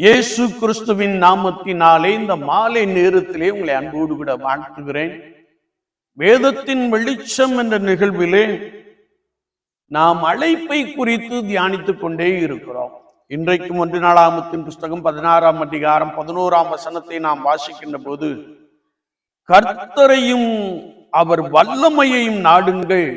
இயேசு கிறிஸ்துவின் நாமத்தினாலே இந்த மாலை நேரத்திலே உங்களை அன்போடு கூட வாழ்த்துகிறேன். வேதத்தின் வெளிச்சம் என்ற நிகழ்விலே நாம் அழைப்பை குறித்து தியானித்துக் கொண்டே இருக்கிறோம். இன்றைக்கும் ஒன்று நாளாமத்தின் புஸ்தகம் பதினாறாம் அதிகாரம் பதினோராம் வசனத்தை நாம் வாசிக்கின்ற போது கர்த்தரையும் அவர் வல்லமையையும் நாடுங்கள்.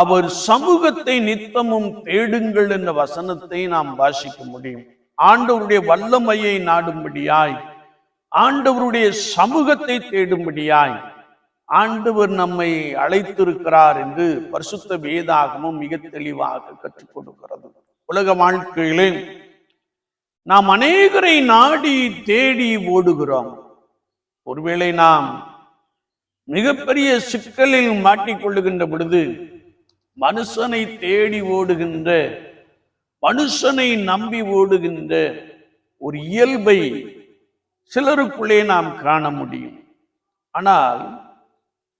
அவர் சமூகத்தை நித்தமும் தேடுங்கள் என்ற வசனத்தை நாம் வாசிக்க முடியும். ஆண்டவருடைய வல்லமையை நாடும்படியாய் ஆண்டவருடைய சமூகத்தை தேடும்படியாய் ஆண்டவர் நம்மை அழைத்திருக்கிறார் என்று பரிசுத்த வேதாகமும் மிக தெளிவாக கற்றுக் கொடுக்கிறது. உலக வாழ்க்கையிலே நாம் அநேகரை நாடி தேடி ஓடுகிறோம். ஒருவேளை நாம் மிகப்பெரிய சிக்கலில் மாட்டிக்கொள்ளுகின்ற பொழுது மனுஷனை தேடி ஓடுகின்ற மனுஷனை நம்பி ஓடுகின்ற ஒரு இயல்பை சிலருக்குள்ளே நாம் காண முடியும். ஆனால்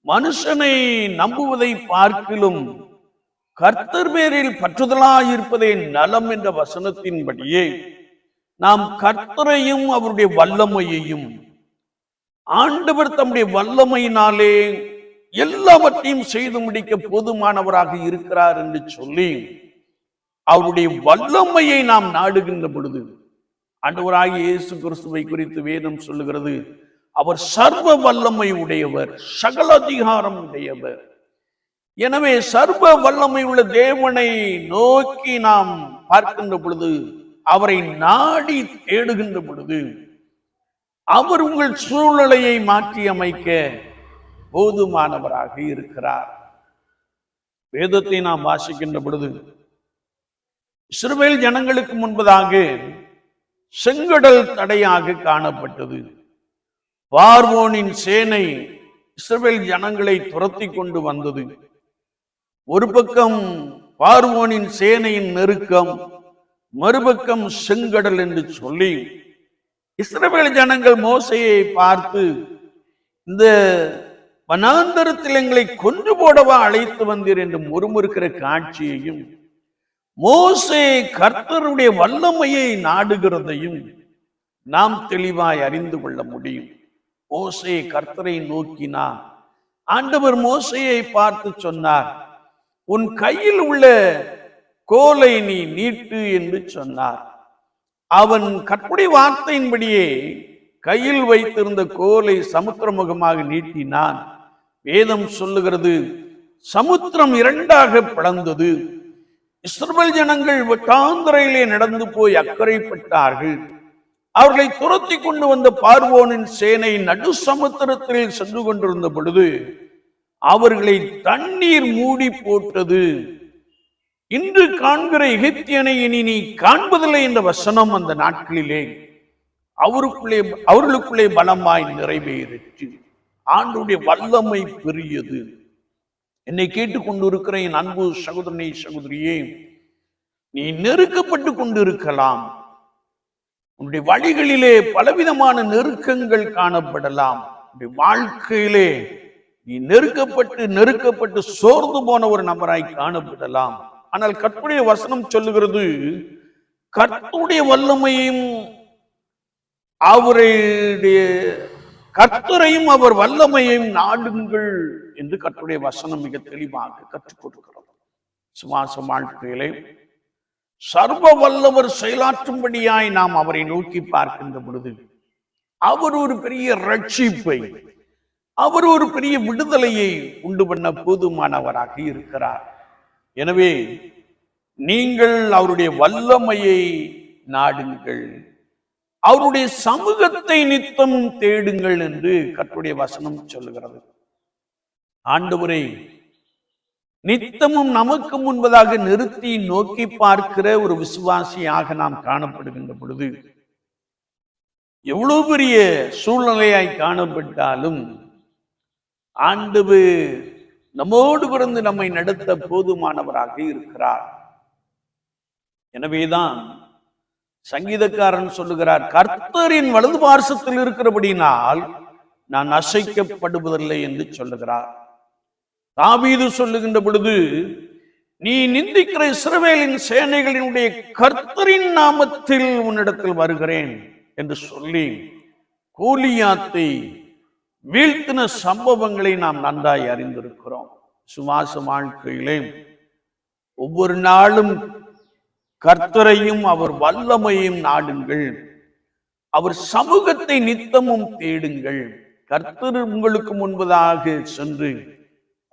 மனுஷனை நம்புவதை பார்க்கிலும் கர்த்தர் பேரில் பற்றுதலாயிருப்பதே நலம் என்ற வசனத்தின்படியே நாம் கர்த்தரையும் அவருடைய வல்லமையையும் ஆண்டவர் தம்முடைய வல்லமையினாலே எல்லாவற்றையும் செய்து முடிக்க போதுமானவராக இருக்கிறார் என்று சொல்லி அவருடைய வல்லமையை நாம் நாடுகின்ற பொழுது அண்டவராக இயேசு கிறிஸ்துவை குறித்து வேதம் சொல்லுகிறது அவர் சர்வ வல்லமை உடையவர் சகல அதிகாரம் உடையவர். எனவே சர்வ வல்லமை உள்ள தேவனை நோக்கி நாம் பார்க்கின்ற பொழுது அவரை நாடி தேடுகின்ற பொழுது அவர் உங்கள் சூழ்நிலையை மாற்றி அமைக்க போதுமானவராக இருக்கிறார். வேதத்தை நாம் வாசிக்கின்ற பொழுது இஸ்ரேல் ஜனங்களுக்கு முன்பதாக செங்கடல் தடையாக காணப்பட்டது. பார்வோனின் சேனை இஸ்ரவேல் ஜனங்களை துரத்தி கொண்டு வந்தது. ஒரு பக்கம் பார்வோனின் சேனையின் நெருக்கம் மறுபக்கம் செங்கடல் என்று சொல்லி இஸ்ரவேல் ஜனங்கள் மோசையை பார்த்து இந்த வனாந்தரத்தில் எங்களை கொன்று போடவா அழைத்து வந்தீர் என்று முறுமுறுக்கிற காட்சியையும் மோசே கர்த்தருடைய வல்லமையை நாடுகிறதையும் நாம் தெளிவாய் அறிந்து கொள்ள முடியும். மோசே கர்த்தரை நோக்கினான் ஆண்டவர் மோசையை பார்த்து சொன்னார் உன் கையில் உள்ள கோலை நீ நீட்டு என்று சொன்னார். அவன் கற்புடைய வார்த்தையின்படியே கையில் வைத்திருந்த கோலை சமுத்திரமுகமாக நீட்டினான். வேதம் சொல்லுகிறது சமுத்திரம் இரண்டாக பிளந்தது. இஸ்ரவேல் ஜனங்கள் வட்டாந்தரையிலே நடந்து போய் அக்கறைப்பட்டார்கள். அவர்களை துரத்தி கொண்டு வந்த பார்வோனின் சேனை நடு சமுத்திரத்தில் சென்று கொண்டிருந்த பொழுது அவர்களை தண்ணீர் மூடி போட்டது. இன்று காண்கிற எகிப்தியனை இனி நீ காண்பதில்லை என்ற வசனம் அந்த நாட்களிலே அவருக்குள்ளே அவர்களுக்குள்ளே பலமாய் நிறைவேறிற்று. ஆண்டுடைய வல்லமை பெரியது. என்னை கேட்டுக்கொண்டிருக்கிற என் அன்பு சகோதரனை சகோதரியே நீ நெருக்கப்பட்டு கொண்டிருக்கலாம். உன்னுடைய வழிகளிலே பலவிதமான நெருக்கங்கள் காணப்படலாம். உன்னுடைய வாழ்க்கையிலே நீ நெருக்கப்பட்டு நெருக்கப்பட்டு சோர்ந்து போன ஒரு நபராய் காணப்படலாம். ஆனால் கற்புடைய வசனம் சொல்லுகிறது கற்புடைய வல்லமையும் அவருடைய கர்த்தரையும் அவர் வல்லமையையும் நாடுங்கள் என்று கர்த்தருடைய வசனம் மிக தெளிவாக கற்றுக் கொடுக்கிறது சுவாச வாழ்க்கையிலே சர்வ வல்லவர் செயலாற்றும்படியாய் நாம் அவரை நோக்கி பார்க்கின்ற பொழுது அவர் ஒரு பெரிய ரட்சிப்பை அவர் ஒரு பெரிய விடுதலையை உண்டு பண்ண போதுமானவராக இருக்கிறார். எனவே நீங்கள் அவருடைய வல்லமையை நாடுங்கள். அவருடைய சமூகத்தை நித்தம் தேடுங்கள் என்று கற்றுடைய வசனம் சொல்லுகிறது. ஆண்டவரை நித்தமும் நமக்கு முன்பதாக நிறுத்தி நோக்கி பார்க்கிற ஒரு விசுவாசியாக நாம் காணப்படுகின்ற பொழுது எவ்வளவு பெரிய சூழ்நிலையாய் காணப்பட்டாலும் ஆண்டவு நம்மோடு பிறந்து நம்மை நடத்த போதுமானவராக இருக்கிறார். எனவேதான் சங்கீதக்காரன் சொல்லுகிறார் கர்த்தரின் வலது பார்சத்தில் இருக்கிறபடினால் நான் அசைக்கப்படுவதில்லை என்று சொல்லுகிறார். தாபீது சொல்லுகின்ற பொழுது நீ நிந்திக்கிற இஸ்ரவேலின் சேனைகளினுடைய கர்த்தரின் நாமத்தில் உன்னிடத்தில் வருகிறேன் என்று சொல்லி கூலியாத்தை வீழ்த்தின சம்பவங்களை நாம் நன்றாய் அறிந்திருக்கிறோம். சுவாச வாழ்க்கையிலே ஒவ்வொரு நாளும் கர்த்தரையும் அவர் வல்லமையும் நாடுங்கள். அவர் சமூகத்தை நித்தமும் தேடுங்கள். கர்த்தர் உங்களுக்கு முன்பதாக சென்று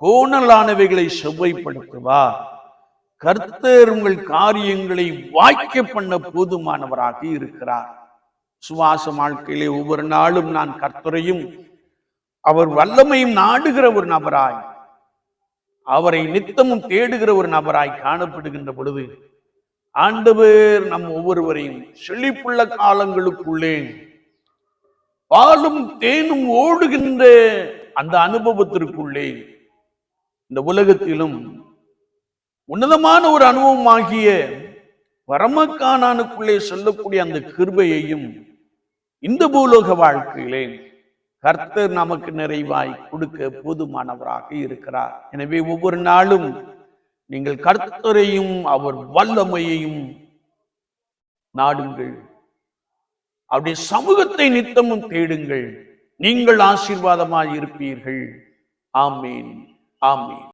கோணலானவைகளை செவ்வைப்படுத்துவார் கர்த்தர் உங்கள் காரியங்களை வாய்க்க பண்ண போதுமானவராக இருக்கிறார். சுவாச வாழ்க்கையிலே ஒவ்வொரு நாளும் நான் கர்த்தரையும் அவர் வல்லமையும் நாடுகிற ஒரு நபராய் அவரை நித்தமும் தேடுகிற ஒரு நபராய் காணப்படுகின்ற பொழுது ஆண்டவர் நம் ஒவ்வொருவரையும் செழிப்புள்ள காலங்களுக்குள்ளே பாலும் தேனும் ஓடுகின்ற அந்த அனுபவத்திற்குள்ளே இந்த உலகத்திலும் உன்னதமான ஒரு அனுபவமாகிய பரமக்கானானுக்குள்ளே சொல்லக்கூடிய அந்த கிருபையையும் இந்த பூலோக வாழ்க்கையிலே கர்த்தர் நமக்கு நிறைவாய் கொடுக்க போதுமானவராக இருக்கிறார். எனவே ஒவ்வொரு நாளும் நீங்கள் கர்த்தரையும் அவர் வல்லமையையும் நாடுங்கள். அவருடைய சமூகத்தை நித்தமும் தேடுங்கள். நீங்கள் ஆசீர்வாதமாய் இருப்பீர்கள். ஆமீன். ஆமீன்.